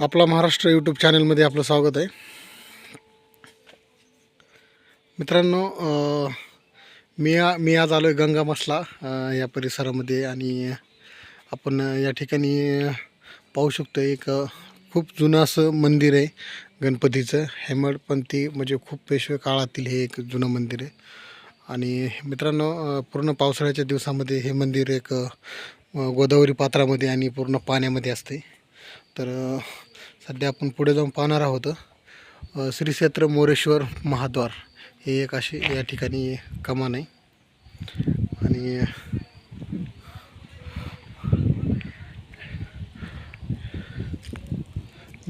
आपला महाराष्ट्र यूट्यूब चॅनलमध्ये आपलं स्वागत आहे. मित्रांनो मी मी आज आलो आहे गंगा मसला या परिसरामध्ये आणि आपण या ठिकाणी पाहू शकतो एक खूप जुनं असं मंदिर आहे गणपतीचं. हेमडपंथी म्हणजे खूप पेशवे काळातील हे एक जुनं मंदिर आहे. आणि मित्रांनो पूर्ण पावसाळ्याच्या दिवसामध्ये हे मंदिर एक गोदावरी पात्रामध्ये आणि पूर्ण पाण्यामध्ये असते. तर सध्या आपण पुढे जाऊन पाहणार आहोत श्री क्षेत्र मोरेश्वर महाद्वार. हे एक अशी या ठिकाणी कमान आहे. आणि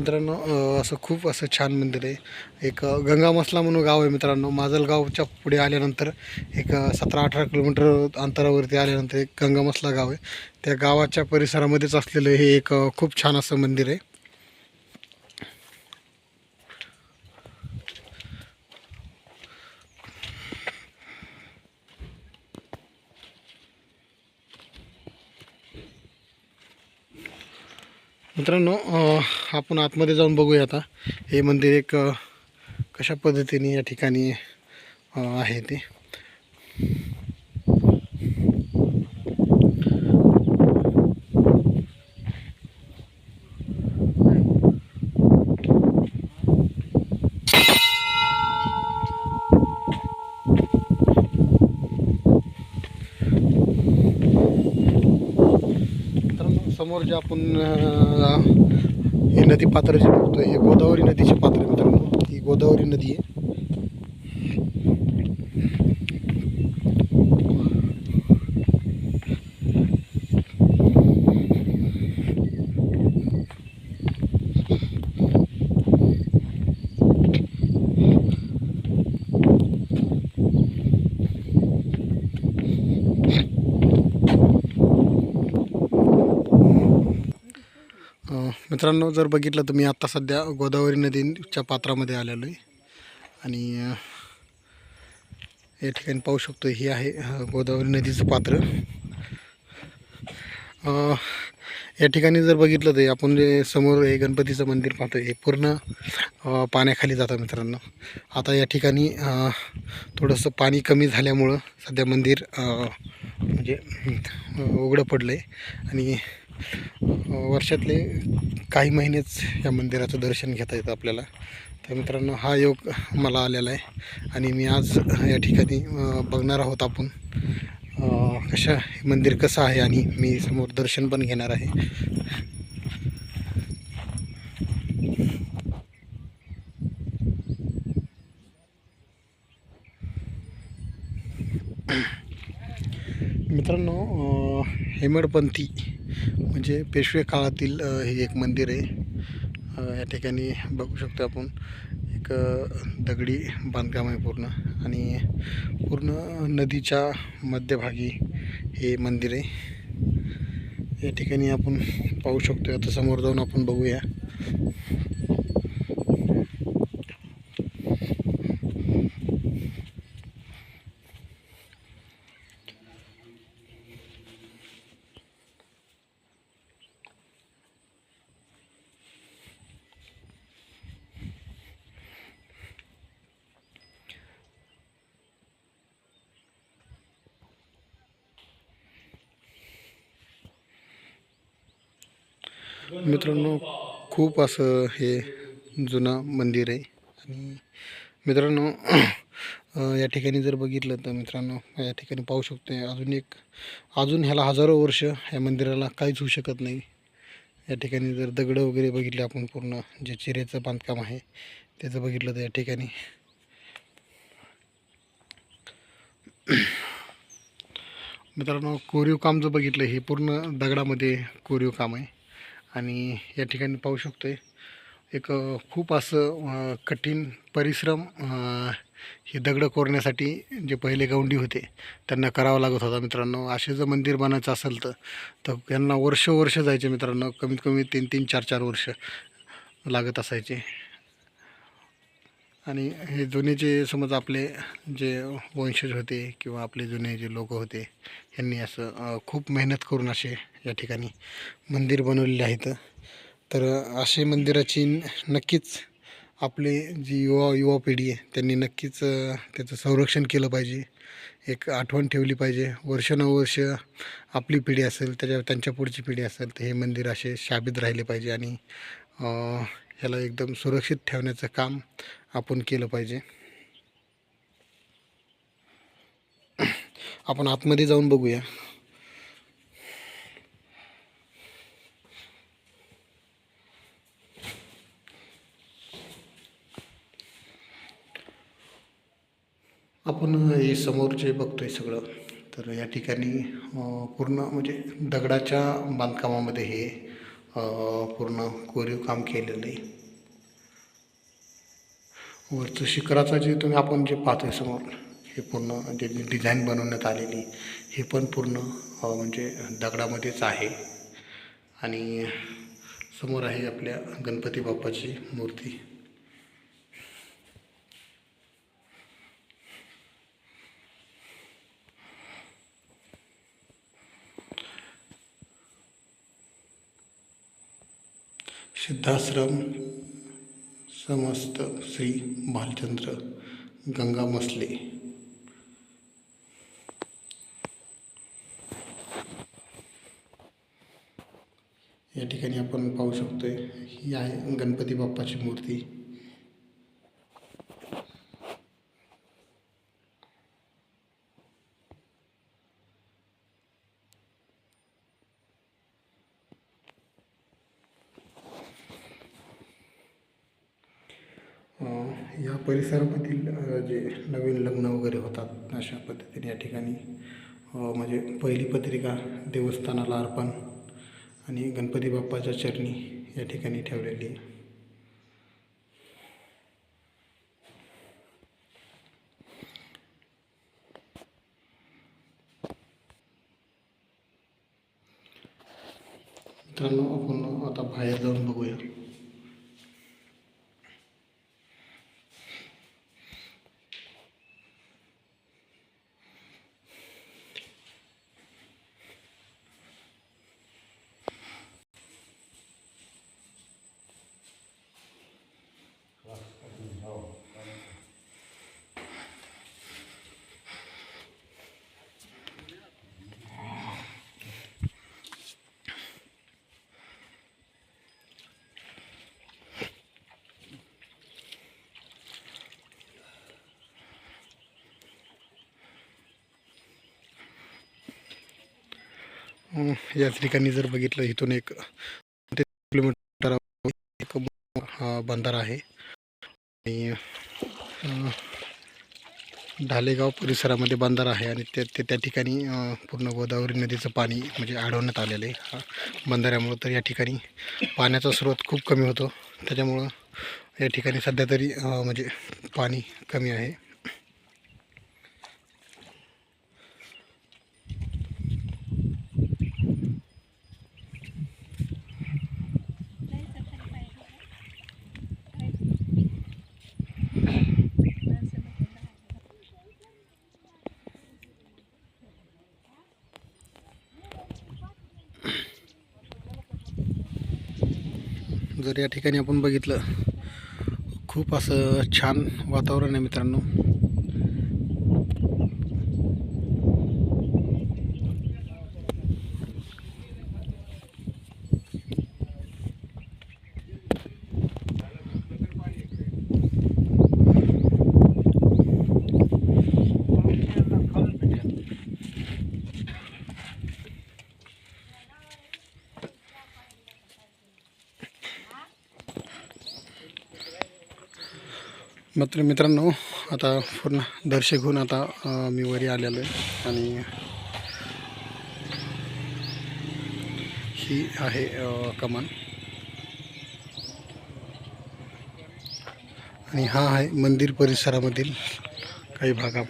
मित्रांनो असं खूप असं छान मंदिर आहे. एक गंगा गंगामसला म्हणून गाव आहे मित्रांनो. माजलगावच्या पुढे आल्यानंतर एक सतरा अठरा किलोमीटर अंतरावरती आल्यानंतर एक गंगामसला गाव आहे. त्या गावाच्या परिसरामध्येच असलेलं हे एक खूप छान असं मंदिर आहे. मित्रांनो आपण आतमध्ये जाऊन बघूया आता. हे मंदिर एक कशा पद्धतीने या ठिकाणी आहे ते. समोर जे आपण हे नदी पात्र जे बघतोय हे गोदावरी नदीचे पात्र मित्रांनो. ही गोदावरी नदी आहे. मित्रांनो जर बघितलं तर मी आत्ता सध्या गोदावरी नदीच्या पात्रामध्ये आलेलो आहे. आणि या ठिकाणी पाहू शकतो ही आहे गोदावरी नदीचं पात्र. या ठिकाणी जर बघितलं तर आपण जे समोर हे गणपतीचं मंदिर पाहतो हे पूर्ण पाण्याखाली जातं मित्रांनो. आता या ठिकाणी थोडंसं पाणी कमी झाल्यामुळं सध्या मंदिर म्हणजे उघडं पडलं आहे आणि वर्षातले काही महिनेच या मंदिराचं दर्शन घेता येतं आपल्याला. तर मित्रांनो हा योग मला आलेला आहे आणि मी आज या ठिकाणी बघणार आहोत आपण कशा हे मंदिर कसं आहे आणि मी समोर दर्शन पण घेणार आहे. मित्रांनो हेमडपंथी म्हणजे पेशवे काळातील हे एक मंदिर आहे. या ठिकाणी बघू शकतो आपण एक दगडी बांधकाम आहे पूर्ण आणि पूर्ण नदीच्या मध्यभागी हे मंदिर आहे. या ठिकाणी आपण पाहू शकतो आता समोर जाऊन आपण बघूया. मित्रांनो खूप असं हे जुनं मंदिर आहे. आणि मित्रांनो या ठिकाणी जर बघितलं तर मित्रांनो या ठिकाणी पाहू शकतो अजून एक अजून ह्याला हजारो वर्ष ह्या मंदिराला काहीच होऊ शकत नाही. या ठिकाणी जर दगडं वगैरे बघितले आपण पूर्ण जे चिरेचं बांधकाम आहे त्याचं बघितलं तर या ठिकाणी. मित्रांनो कोरीव काम जर बघितलं हे पूर्ण दगडामध्ये कोरीव काम आहे. आणि या ठिकाणी पाहू शकतो आहे एक खूप असं कठीण परिश्रम हे दगडं कोरण्यासाठी जे पहिले गौंडी होते त्यांना करावं लागत होता मित्रांनो. असे जर मंदिर बनायचं असेल तर तर त्यांना वर्ष वर्ष जायचे मित्रांनो. कमीत कमी तीन तीन चार चार वर्ष लागत असायचे. आणि हे जुने जे समज आपले जे वंशज होते किंवा आपले जुने जे लोक होते यांनी असं खूप मेहनत करून असे या ठिकाणी मंदिर बनवलेले आहेत. तर असे मंदिराची नक्कीच आपले जी युवा युवा पिढी आहे त्यांनी नक्कीच त्याचं संरक्षण केलं पाहिजे. एक आठवण ठेवली पाहिजे. वर्षानुवर्ष आपली पिढी असेल त्याच्या त्यांच्या पुढची पिढी असेल तर हे मंदिर असे शाबित राहिले पाहिजे आणि ह्याला एकदम सुरक्षित ठेवण्याचं काम आपण केलं पाहिजे. आपण आतमध्ये जाऊन बघूया. आपण हे समोर जे बघतो आहे सगळं. तर या ठिकाणी पूर्ण म्हणजे दगडाच्या बांधकामामध्ये हे पूर्ण कोरीव काम केलेलं आहे. वरचं शिखराचं जे तुम्ही आपण जे पाहतो आहे समोर हे पूर्ण जे डिझाईन बनवण्यात आलेली हे पण पूर्ण म्हणजे दगडामध्येच आहे. आणि समोर आहे आपल्या गणपती बाप्पाची मूर्ती. सिद्धाश्रम समस्त श्री भालचंद्र गंगा मसले. या ठिकाणी आपण पाहू शकतोय ही आहे गणपती बाप्पाची मूर्ती. या परिसरामधील जे नवीन लग्न वगैरे होतात अशा पद्धतीने या ठिकाणी म्हणजे पहिली पत्रिका देवस्थानाला अर्पण आणि गणपती बाप्पाच्या चरणी या ठिकाणी ठेवलेली. आहे मित्रांनो आपण आता बाहेर जाऊन बघूया. याच ठिकाणी जर बघितलं इथून एक ते किलोमीटर एक हा बंधारा आहे. आणि ढालेगाव परिसरामध्ये बंधारा आहे आणि ते ते त्या ठिकाणी पूर्ण गोदावरी नदीचं पाणी म्हणजे अडवण्यात आलेलं आहे. हा बंधाऱ्यामुळं तर या ठिकाणी पाण्याचा स्रोत खूप कमी होतो. त्याच्यामुळं या ठिकाणी सध्या तरी म्हणजे पाणी कमी आहे. जर या ठिकाणी आपण बघितलं खूप असं छान वातावरण आहे मित्रांनो. मात्र मित्रांनो आता पूर्ण दर्शक होऊन आता मी वरी आलेलो आहे आणि ही आहे कमान आणि हा आहे मंदिर परिसरामधील काही भागा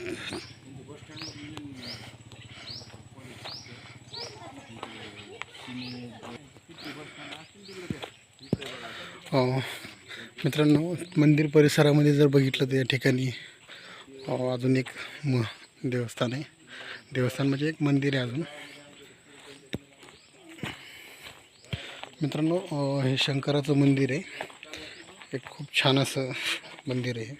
Oh. मित्रांनो मंदिर परिसरामध्ये जर बघितलं तर या ठिकाणी अजून एक म देवस्थान आहे. देवस्थान म्हणजे एक मंदिर आहे अजून. मित्रांनो हे शंकराचं मंदिर आहे. एक खूप छान असं मंदिर आहे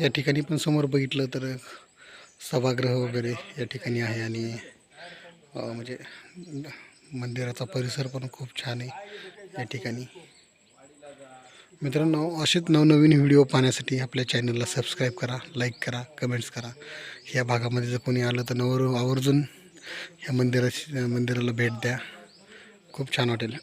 या ठिकाणी पण समोर बघितलं तर सभागृह वगैरे या ठिकाणी आहे आणि म्हणजे मंदिराचा परिसर पण खूप छान आहे या ठिकाणी. मित्रांनो असेच नवनवीन व्हिडिओ पाहण्यासाठी आपल्या चॅनलला सबस्क्राईब करा लाईक करा कमेंट्स करा. ह्या भागामध्ये जर कोणी आलं तर नवर आवर्जून ह्या मंदिराची मंदिराला भेट द्या. खूप छान वाटेल.